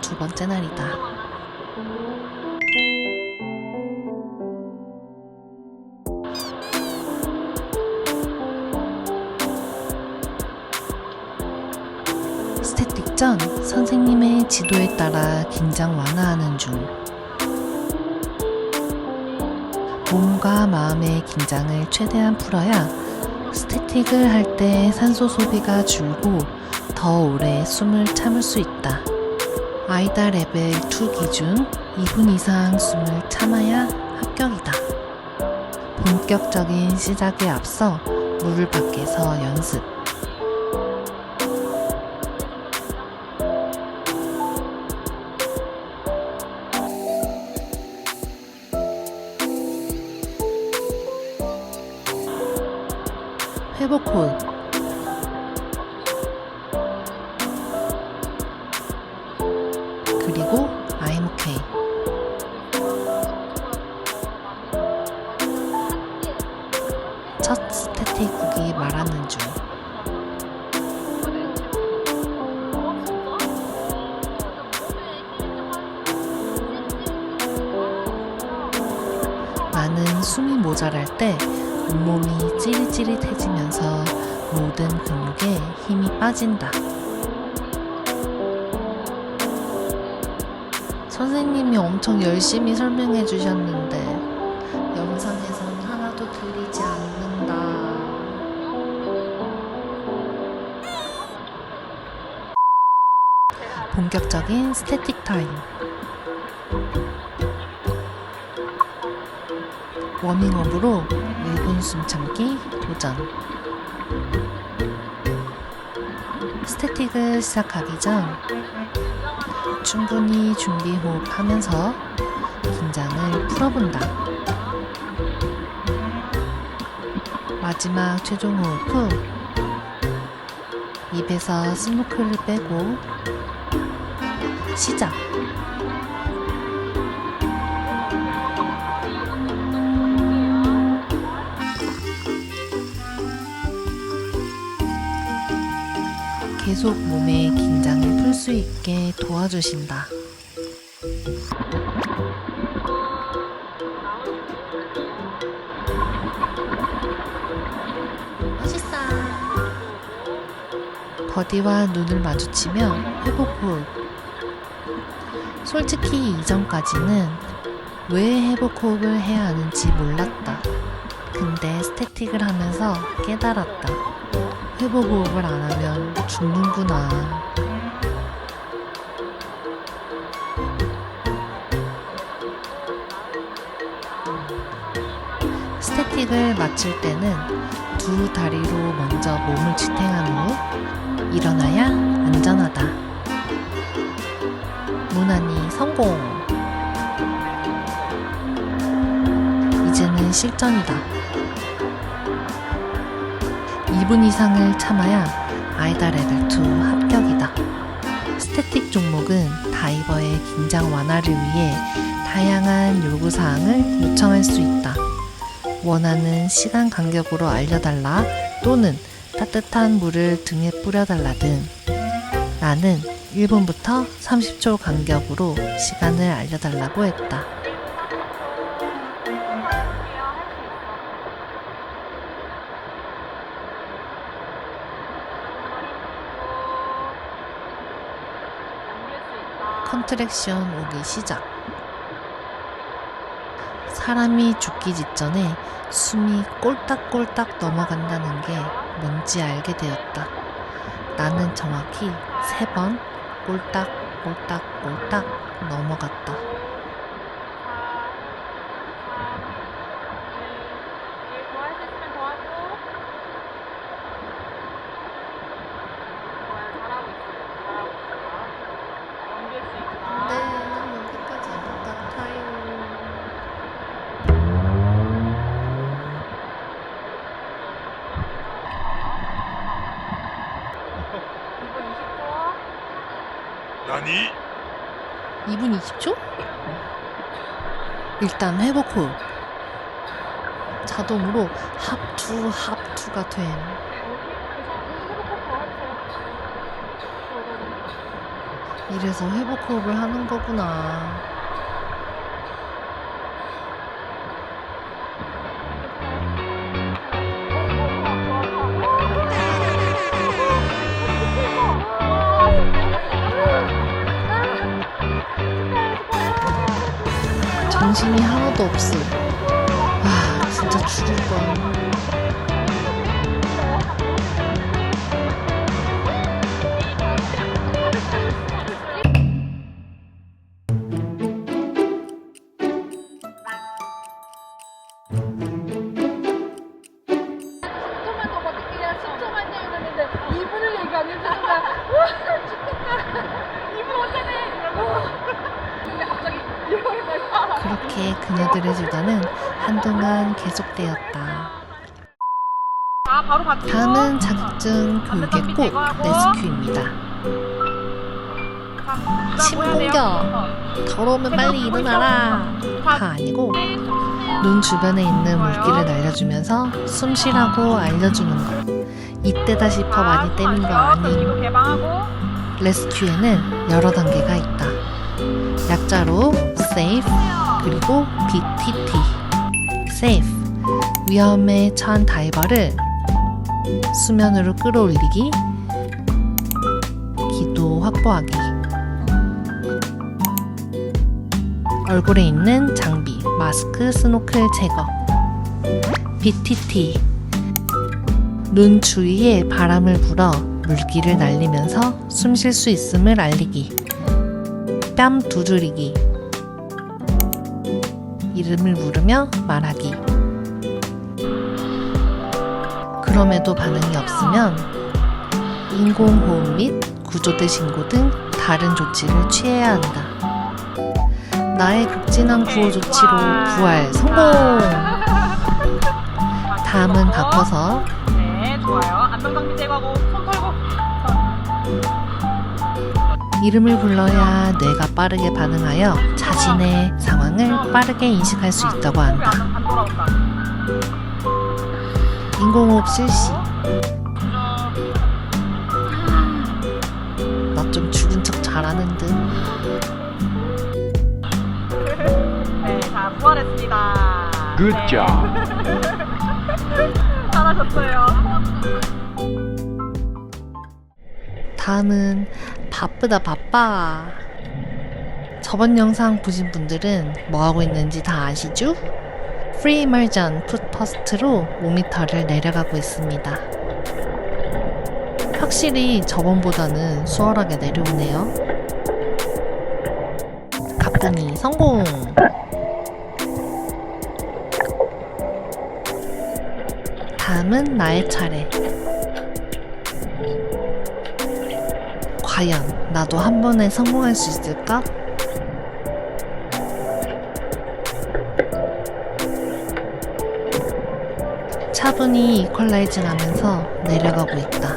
두 번째 날이다. 스태틱 전 선생님의 지도에 따라 긴장 완화하는 중. 몸과 마음의 긴장을 최대한 풀어야 스태틱을 할 때 산소 소비가 줄고 더 오래 숨을 참을 수 있다. 아이다 레벨 2 기준 2분 이상 숨을 참아야 합격이다. 본격적인 시작에 앞서 물 밖에서 연습. 회복 호 그리고 I'm okay. 첫 스태틱국이 말하는 중. 나는 숨이 모자랄 때 온몸이 찌릿찌릿해지면서 모든 근육에 힘이 빠진다. 선생님이 엄청 열심히 설명해 주셨는데 영상에선 하나도 들리지 않는다. 본격적인 스태틱 타임. 워밍업으로 1분 숨 참기 도전. 스태틱을 시작하기 전 충분히 준비 호흡하면서 긴장을 풀어본다. 마지막 최종 호흡 후 입에서 스모크를 빼고 시작. 계속 몸의 긴장을 풀 수 있게 도와주신다. 멋있어. 버디와 눈을 마주치며 회복 후. 솔직히 이전까지는 왜 회복 호흡을 해야 하는지 몰랐다. 근데 스태틱을 하면서 깨달았다. 회복 호흡을 안 하면 죽는구나. 스태틱을 마칠 때는 두 다리로 먼저 몸을 지탱한 후 일어나야 안전하다. 무난히 성공! 이제는 실전이다. 2분 이상을 참아야 아이다 레벨 2 합격이다. 스태틱 종목은 다이버의 긴장 완화를 위해 다양한 요구사항을 요청할 수 있다. 원하는 시간 간격으로 알려달라 또는 따뜻한 물을 등에 뿌려달라 등 나는 1분부터 30초 간격으로 시간을 알려달라고 했다. 컨트랙션 오기 시작. 사람이 죽기 직전에 숨이 꼴딱꼴딱 넘어간다는 게 뭔지 알게 되었다. 나는 정확히 세 번 꼴딱꼴딱꼴딱 넘어갔다. 일 더 할 수 있으면 더 하고. 좋아요, 잘하고 있어요. 잘하고 있어요. 넘길 수 있다. 네, 여기까지 것 같아요. 이분 20초. 나니? 2분 20초? 일단 회복 후 자동으로 합투 합투가 더. 이래서 회복 호흡을 하는 거구나. 정신이 하나도 없어. 와, 진짜 죽을 뻔. 그렇게 그녀들의 주단은 한동안 계속되었다. 다음은 자격증 교육의 꽃 레스큐입니다. 침 공격. 더러우면 빨리 일어나라. 다 아니고 눈 주변에 있는 물기를 날려주면서 숨 쉬라고 알려주는 것. 이때다 싶어 많이 때린 거 아닌 레스큐에는 여러 단계가 있다. 약자로 safe 그리고 BTT. safe. 위험에 처한 다이버를 수면으로 끌어올리기. 기도 확보하기. 얼굴에 있는 장비 마스크 스노클 제거. BTT 눈 주위에 바람을 불어 물기를 날리면서 숨 쉴 수 있음을 알리기. 뺨 두드리기 이름을 부르며 말하기 그럼에도 반응이 없으면 인공호흡 및 구조대 신고 등 다른 조치를 취해야 한다. 나의 극진한 구호 조치로 부활 성공! 다음은 바꿔서 네 좋아요 안정장비 제거하고 손 털고 이름을 불러야 뇌가 빠르게 반응하여 자신의 상황 을 빠르게 인식할 수 있다고 한다. 인공호흡 실시. 나 좀 죽은 척 잘하는 듯. 네자 부활했습니다 Good 네. job. 잘하셨어요 다음은 바쁘다 바빠. 저번 영상 보신 분들은 뭐 하고 있는지 다 아시죠? 프리 이머전 풋퍼스트로 5m를 내려가고 있습니다. 확실히 저번보다는 수월하게 내려오네요. 가뿐히 성공! 다음은 나의 차례. 과연 나도 한 번에 성공할 수 있을까? 차분히 이퀄라이징 하면서 내려가고 있다.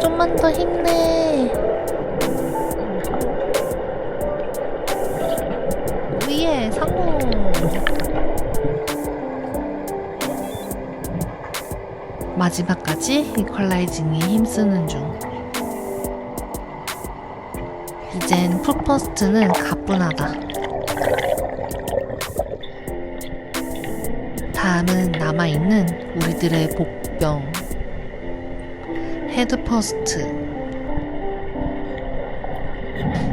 좀만 더 힘내. 위에 성공. 마지막까지 이퀄라이징에 힘쓰는 중. 이젠 풋퍼스트는 가뿐하다. 다음은 남아있는 우리들의 복병. 헤드퍼스트.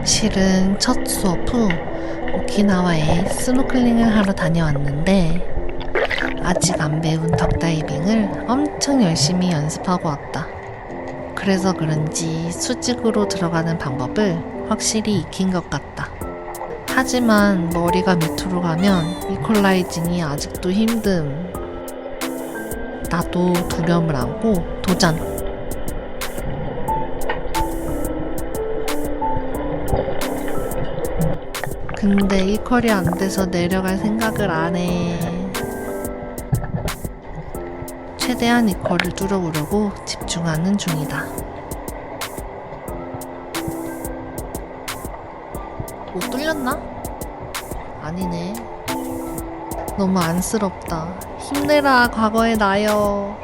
실은 첫 수업 후 오키나와에 스노클링을 하러 다녀왔는데 아직 안 배운 덕다이빙을 엄청 열심히 연습하고 왔다. 그래서 그런지 수직으로 들어가는 방법을 확실히 익힌 것 같다. 하지만 머리가 밑으로 가면 이퀄라이징이 아직도 힘듦. 나도 두려움을 안고 도전. 근데 이퀄이 안 돼서 내려갈 생각을 안 해. 최대한 이퀄을 뚫어보려고 집중하는 중이다. 뚫렸나? 아니네. 너무 안쓰럽다. 힘내라 과거의 나여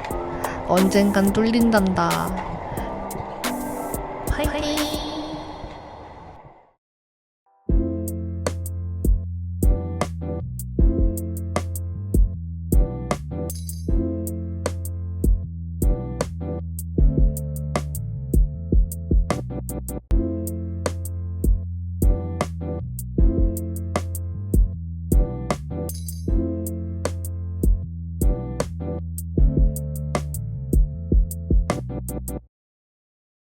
언젠간 뚫린단다